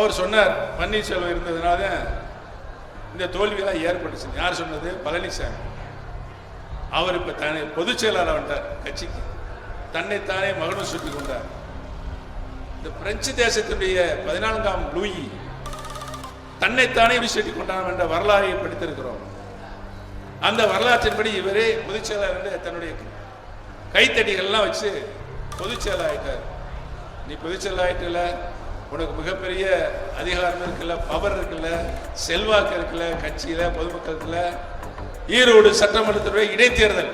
அவர் சொன்னார் பன்னீர்செல்வம் இருந்ததுனால இந்த தோல்வியெல்லாம் ஏற்பட்டுச்சு. யார் சொன்னது? பழனிசாமி. அவர் இப்போ தன்னை பொதுச் செயலாளர் வந்தார் கட்சிக்கு. தன்னைத்தானே மகனும் சுட்டிக் கொண்டார் இந்த பிரெஞ்சு தேசத்தினுடைய பதினான்காம் லூயி தன்னைத்தானே சுட்டிக் கொண்டான் என்ற வரலாறை படித்திருக்கிறோம். அந்த வரலாற்றின்படி இவரே பொதுச் செயலாளர் தன்னுடைய கைத்தடிகள்லாம் வச்சு பொதுச் செயலாயிட்டார் ஆயிட்டார். நீ பொதுச் செயலாளர் உனக்கு மிகப்பெரிய அதிகாரம் இருக்குல்ல பவர் இருக்குல்ல செல்வாக்கு இருக்குல்ல கட்சியில பொதுமக்களுக்குல ஈரோடு சட்டமன்றத்துடைய இடைத்தேர்தல்.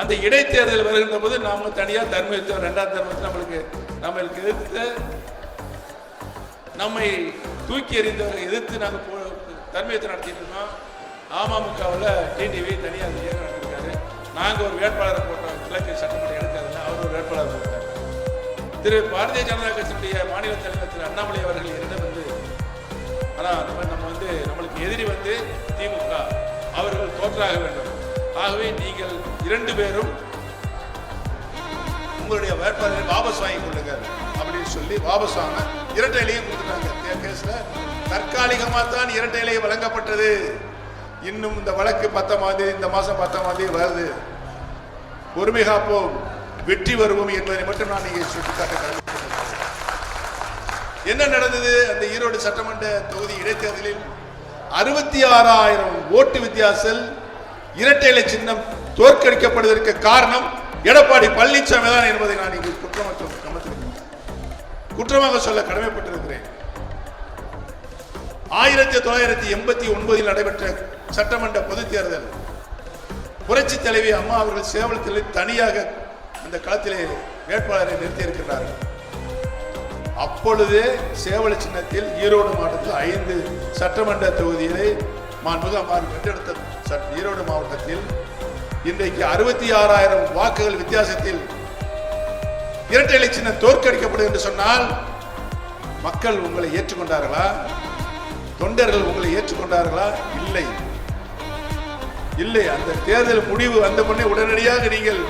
அந்த இடைத்தேர்தல் வருகின்ற போது நாம தனியா தர்மயுத்தம் ரெண்டாம் தர்மத்தில் நம்மளுக்கு நம்மளுக்கு எதிர்த்து நம்மை தூக்கி எறிந்தவரை எதிர்த்து நாங்கள் போ தர்மயுத்தம் நடத்திட்டு இருந்தோம் அமமுகவில் டிடிவி தனியாக அந்த நடத்திருக்காரு. நாங்கள் ஒரு வேட்பாளரை திரு பாரதிய ஜனதா கட்சியினுடைய மாநில தலைவர் திரு அண்ணாமலை அவர்கள் என்னிடம் வந்து ஆனால் அந்த மாதிரி நம்ம வந்து நம்மளுக்கு எதிரி வந்து திமுக. அவர்கள் தோற்றாக வேண்டும். ஆகவே நீங்கள் இரண்டு பேரும் உங்களுடைய வேட்பாளரை வாபஸ் வாங்கி கொள்ளுங்க அப்படின்னு சொல்லி வாபஸ் வாங்க. இரட்டை இலையும் கொடுத்துட்டாங்க. கே- கேஸ்ல தற்காலிகமாக தான் இரட்டை இலை வழங்கப்பட்டது. இன்னும் இந்த வழக்கு பத்தாம் தேதி இந்த மாதம் பத்தாம் தேதி வருது. பொறுமை காப்போம் வெற்றி வருவோம் என்பதை மட்டும் நான் இங்கே சுட்டிக்காட்ட என்ன நடந்தது? அந்த ஈரோடு சட்டமன்ற தொகுதி இடைத்தேர்தலில் அறுபத்தி ஆறாயிரம் ஓட்டு வித்தியாசல் இரட்டை இலை சின்னம் தோற்கடிக்கப்படுவதற்கு காரணம் எடப்பாடி பழனிசாமி தான் என்பதை நான் இங்கு குற்றமற்ற கமத்திருக்கிறேன் குற்றமாக சொல்ல கடமைப்பட்டிருக்கிறேன். ஆயிரத்தி தொள்ளாயிரத்தி எண்பத்தி ஒன்பதில் நடைபெற்ற சட்டமன்ற பொதுத் தேர்தல் புரட்சி தலைவி அம்மா அவர்கள் சேவலத்தில் தனியாக அந்த களத்திலே வேட்பாளரை நிறுத்தியிருக்கிறார்கள் அப்பொழுது சேவல சின்னத்தில் ஈரோடு மாவட்டத்தில் ஐந்து சட்டமன்ற தொகுதிகளை மாண்புக அம்மாள் வென்றெடுத்த சட்- ஈரோடு மாவட்டத்தில் இன்றைக்கு அறுபத்தி ஆறாயிரம் வாக்குகள் வித்தியாசத்தில் இரட்டை இலை சின்னம் தோற்கடிக்கப்படும் என்று சொன்னால் மக்கள் உங்களை ஏற்றுக்கொண்டார்களா? தொண்டர்கள் உங்களை ஏற்றுக்கொண்டார்களா? இல்லை. இல்லை அந்த தேர்தல் முடிவு வந்த உடனே உடனடியாக நீங்கள்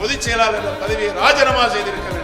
பொதுச் செயலாளர் பதவியை ராஜினாமா செய்திருக்க வேண்டும்.